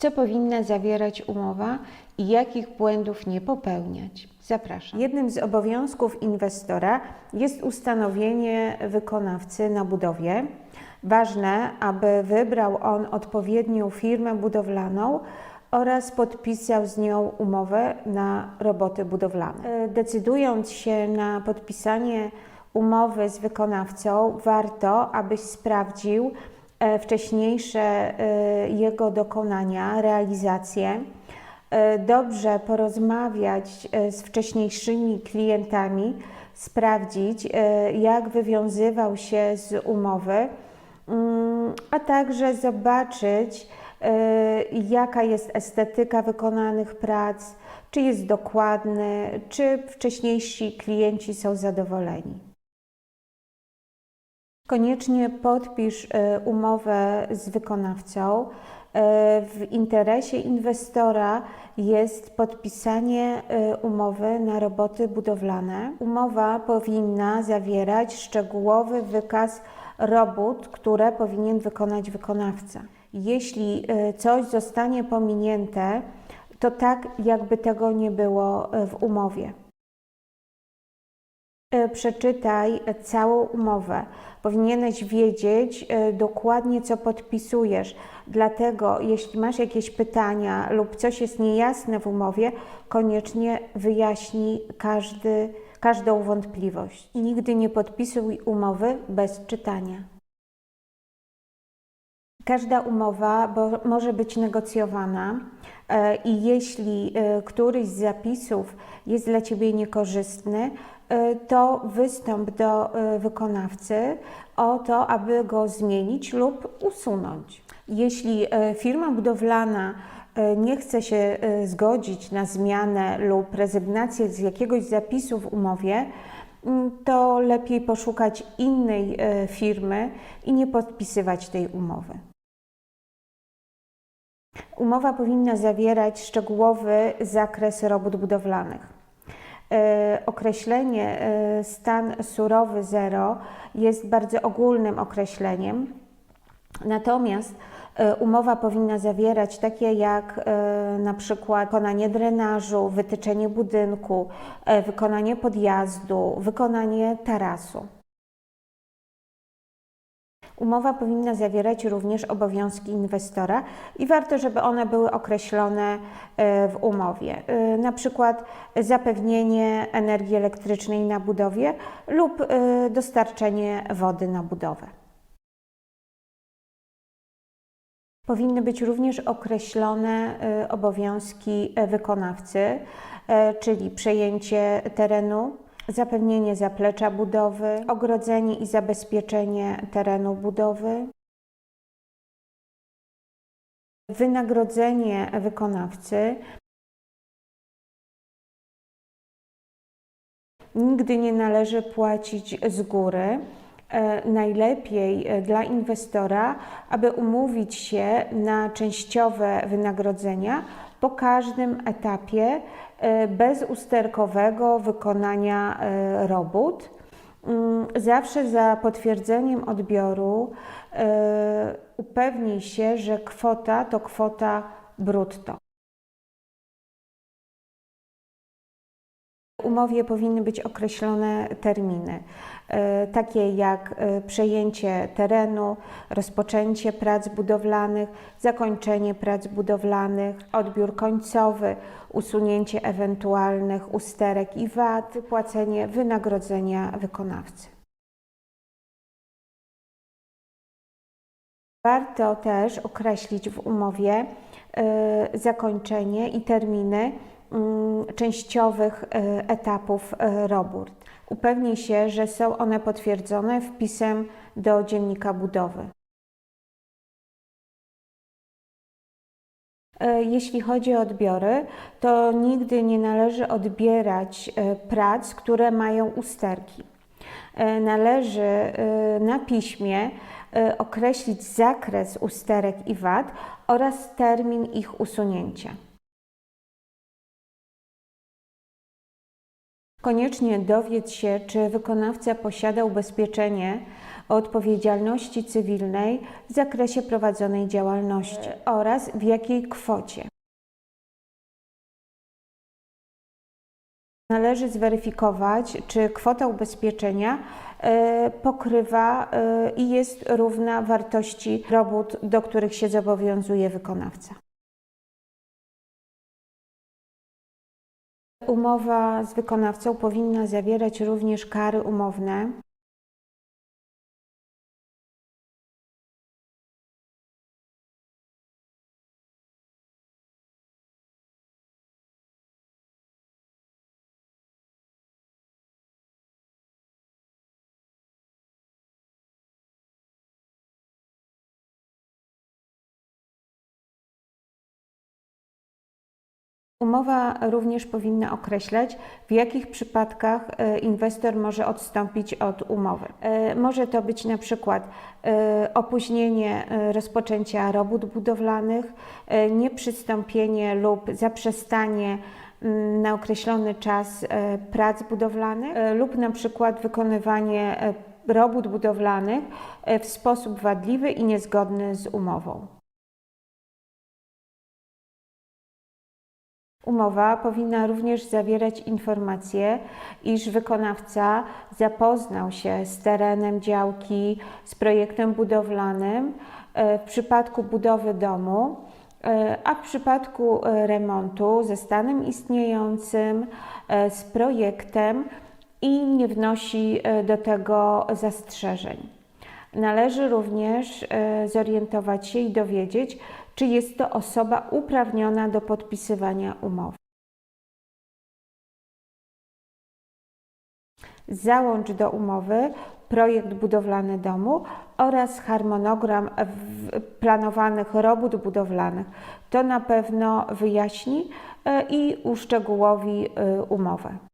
Co powinna zawierać umowa i jakich błędów nie popełniać? Zapraszam. Jednym z obowiązków inwestora jest ustanowienie wykonawcy na budowie. Ważne, aby wybrał on odpowiednią firmę budowlaną oraz podpisał z nią umowę na roboty budowlane. E, Decydując się na podpisanie umowy z wykonawcą, warto, abyś sprawdził wcześniejsze e, jego dokonania, realizacje. E, Dobrze porozmawiać e, z wcześniejszymi klientami, sprawdzić, e, jak wywiązywał się z umowy, mm, a także zobaczyć, e, jaka jest estetyka wykonanych prac, czy jest dokładny, czy wcześniejsi klienci są zadowoleni. Koniecznie podpisz e, umowę z wykonawcą. E, W interesie inwestora jest podpisanie e, umowy na roboty budowlane. Umowa powinna zawierać szczegółowy wykaz robót, które powinien wykonać wykonawca. Jeśli coś zostanie pominięte, to tak, jakby tego nie było w umowie. E, Przeczytaj całą umowę. Powinieneś wiedzieć e, dokładnie, co podpisujesz. Dlatego, jeśli masz jakieś pytania lub coś jest niejasne w umowie, koniecznie wyjaśnij każdy, każdą wątpliwość. Nigdy nie podpisuj umowy bez czytania. Każda umowa może być negocjowana e, i jeśli któryś z zapisów jest dla Ciebie niekorzystny, to wystąp do e, wykonawcy o to, aby go zmienić lub usunąć. Jeśli e, firma budowlana e, nie chce się e, zgodzić na zmianę lub rezygnację z jakiegoś zapisu w umowie, mm, to lepiej poszukać innej e, firmy i nie podpisywać tej umowy. Umowa powinna zawierać szczegółowy zakres robót budowlanych. E, Określenie e, stan surowy zero jest bardzo ogólnym określeniem, natomiast e, umowa powinna zawierać takie jak na przykład wykonanie drenażu, wytyczenie budynku, wykonanie podjazdu, wykonanie tarasu. Umowa powinna zawierać również obowiązki inwestora i warto, żeby one były określone e, w umowie. E, Na przykład zapewnienie energii elektrycznej na budowie lub e, dostarczenie wody na budowę. Powinny być również określone obowiązki wykonawcy, czyli przejęcie terenu, zapewnienie zaplecza budowy, ogrodzenie i zabezpieczenie terenu budowy, wynagrodzenie wykonawcy. Nigdy nie należy płacić z góry. E, Najlepiej e, dla inwestora, aby umówić się na częściowe wynagrodzenia po każdym etapie bezusterkowego wykonania e, robót. Mm, Zawsze za potwierdzeniem odbioru e, upewnij się, że kwota to kwota brutto. W umowie powinny być określone terminy, e, takie jak e, przejęcie terenu, rozpoczęcie prac budowlanych, zakończenie prac budowlanych, odbiór końcowy, usunięcie ewentualnych usterek i wad, wypłacenie wynagrodzenia wykonawcy. Warto też określić w umowie e, zakończenie i terminy częściowych e, etapów e, robót. Upewnij się, że są one potwierdzone wpisem do dziennika budowy. E, Jeśli chodzi o odbiory, to nigdy nie należy odbierać prac, które mają usterki. Należy na piśmie określić zakres usterek i wad oraz termin ich usunięcia. Koniecznie dowiedz się, czy wykonawca posiada ubezpieczenie o odpowiedzialności cywilnej w zakresie prowadzonej działalności oraz w jakiej kwocie. Należy zweryfikować, czy kwota ubezpieczenia e, pokrywa e, i jest równa wartości robót, do których się zobowiązuje wykonawca. Umowa z wykonawcą powinna zawierać również kary umowne. Umowa również powinna określać, w jakich przypadkach e, inwestor może odstąpić od umowy. E, Może to być na przykład e, opóźnienie rozpoczęcia robót budowlanych, nieprzystąpienie lub zaprzestanie mm, na określony czas prac budowlanych lub na przykład wykonywanie robót budowlanych w sposób wadliwy i niezgodny z umową. Umowa powinna również zawierać informacje, iż wykonawca zapoznał się z terenem działki, z projektem budowlanym e, w przypadku budowy domu, e, a w przypadku e, remontu ze stanem istniejącym, z projektem i nie wnosi do tego zastrzeżeń. Należy również zorientować się i dowiedzieć, czy jest to osoba uprawniona do podpisywania umowy. Załącz do umowy projekt budowlany domu oraz harmonogram planowanych robót budowlanych. To na pewno wyjaśni e, i uszczegółowi e, umowę.